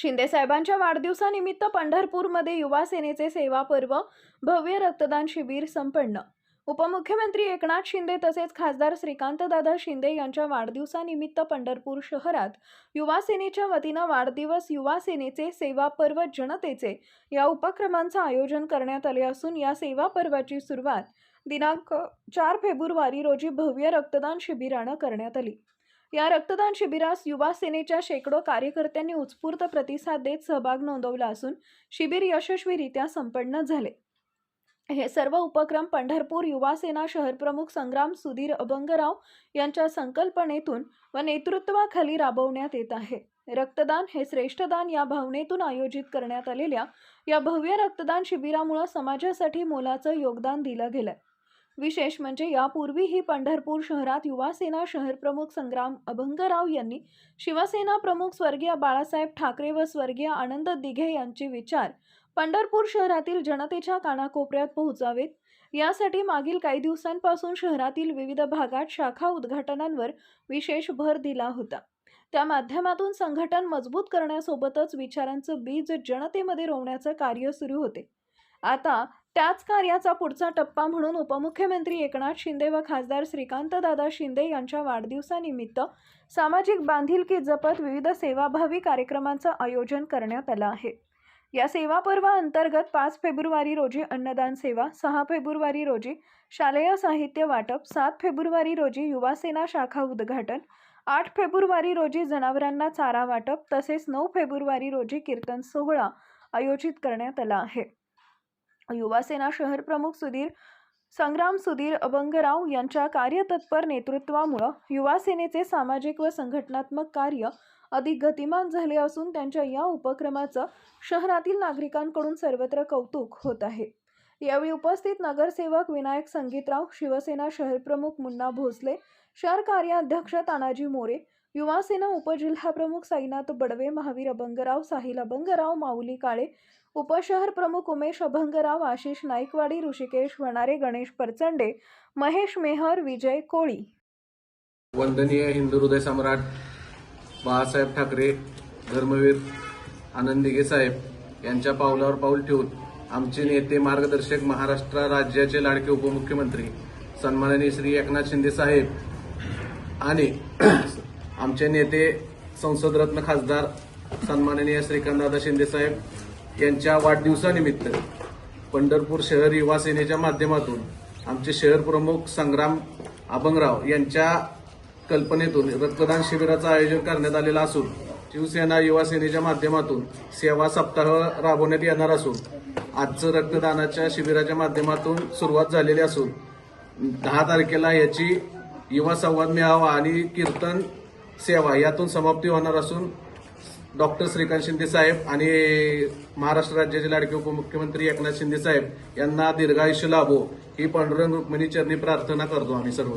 शिंदे साहेबांच्या वाढदिवसानिमित्त पंढरपूरमध्ये युवा सेनेचे सेवा पर्व भव्य रक्तदान शिबिर संपन्न. उपमुख्यमंत्री एकनाथ शिंदे तसेच खासदार श्रीकांतदादा शिंदे यांच्या वाढदिवसानिमित्त पंढरपूर शहरात युवा सेनेच्या वतीनं वाढदिवस युवा सेनेचे सेवा पर्व जनतेचे या उपक्रमांचं आयोजन करण्यात आले असून या सेवा पर्वाची सुरुवात दिनांक चार फेब्रुवारी रोजी भव्य रक्तदान शिबिरानं करण्यात आली. या रक्तदान शिबिरास युवा सेनेच्या शेकडो कार्यकर्त्यांनी उत्स्फूर्त प्रतिसाद देत सहभाग नोंदवला असून शिबिर यशस्वीरित्या संपन्न झाले. हे सर्व उपक्रम पंढरपूर युवा सेना शहरप्रमुख संग्राम सुधीर अभंगराव यांच्या संकल्पनेतून व नेतृत्वाखाली राबवण्यात येत आहे. रक्तदान हे श्रेष्ठदान या भावनेतून आयोजित करण्यात आलेल्या या भव्य रक्तदान शिबिरामुळे समाजासाठी मोलाचं योगदान दिलं गेलं विशेष म्हणजे यापूर्वीही पंढरपूर शहरात युवासेना शहरप्रमुख संग्राम अभंगराव यांनी शिवसेना प्रमुख स्वर्गीय बाळासाहेब ठाकरे व स्वर्गीय आनंद दिघे यांचे विचार पंढरपूर शहरातील जनतेच्या कानाकोपऱ्यात पोहोचावेत. यासाठी मागील काही दिवसांपासून शहरातील विविध भागात शाखा उद्घाटनांवर विशेष भर दिला होता. त्या माध्यमातून संघटन मजबूत करण्यासोबतच विचारांचं बीज जनतेमध्ये रोवण्याचं कार्य सुरू होते. आता त्याच कार्याचा पुढचा टप्पा म्हणून उपमुख्यमंत्री एकनाथ शिंदे व खासदार श्रीकांतदादा शिंदे यांच्या वाढदिवसानिमित्त सामाजिक बांधिलकी जपत विविध सेवाभावी कार्यक्रमांचं आयोजन करण्यात आलं आहे. या सेवा पर्वा अंतर्गत पाच फेब्रुवारी रोजी अन्नदान सेवा सहा फेब्रुवारी रोजी शालेय साहित्य वाटप सात फेब्रुवारी रोजी युवासेना शाखा उद्घाटन आठ फेब्रुवारी रोजी जनावरांना चारा वाटप तसेच नऊ फेब्रुवारी रोजी कीर्तन सोहळा आयोजित करण्यात आला आहे. युवा सेना शहर प्रमुख सुधीर संग्राम सुधीर अभंगराव यांच्या कार्यतत्पर नेतृत्वामुळं युवा सेनेचे सामाजिक व संघटनात्मक कार्य अधिक गतिमान झाले असून त्यांच्या या उपक्रमाचं शहरातील नागरिकांकडून सर्वत्र कौतुक होत आहे. यावेळी उपस्थित नगरसेवक विनायक संगीतराव शिवसेना शहरप्रमुख मुन्ना भोसले शहर कार्याध्यक्ष तानाजी मोरे युवासेना उपजिल्हाप्रमुख साईनाथ बडवे महावीर अभंगराव साहिल अभंगराव माऊली काळे उपशहर प्रमुख उमेश अभंगराव आशिष नाईकवाडी ऋषिकेश वणारे गणेश परचंडे महेश मेहर विजय कोळी. वंदनीय हिंदू हृदय सम्राट बाळासाहेब ठाकरे धर्मवीर आनंदिगे साहेब यांच्या पावलावर पाऊल ठेवून आमचे नेते मार्गदर्शक महाराष्ट्र राज्याचे लाडके उपमुख्यमंत्री सन्माननीय श्री एकनाथ शिंदे साहेब आणि आमचे नेते संसदरत्न खासदार सन्माननीय श्रीकांतदादा शिंदेसाहेब यांच्या वाढदिवसानिमित्त पंढरपूर शहर युवा सेनेच्या माध्यमातून आमचे शहर प्रमुख संग्राम अभंगराव यांच्या कल्पनेतून रक्तदान शिबिराचं आयोजन करण्यात आलेलं असून शिवसेना युवा सेनेच्या माध्यमातून सेवा सप्ताह राबवण्यात येणार असून आजचं रक्तदानाच्या शिबिराच्या माध्यमातून सुरुवात झालेली असून दहा तारखेला याची युवा संवाद मेळावा आणि कीर्तन सेवा यातून समाप्ती होणार असून डॉक्टर श्रीकांत शिंदे साहेब आणि महाराष्ट्र राज्याचे लाडके उपमुख्यमंत्री एकनाथ शिंदे साहेब यांना दीर्घायुष्य लाभो ही पांडुरंग रुक्मिणी चरणी प्रार्थना करतो आम्ही सर्व.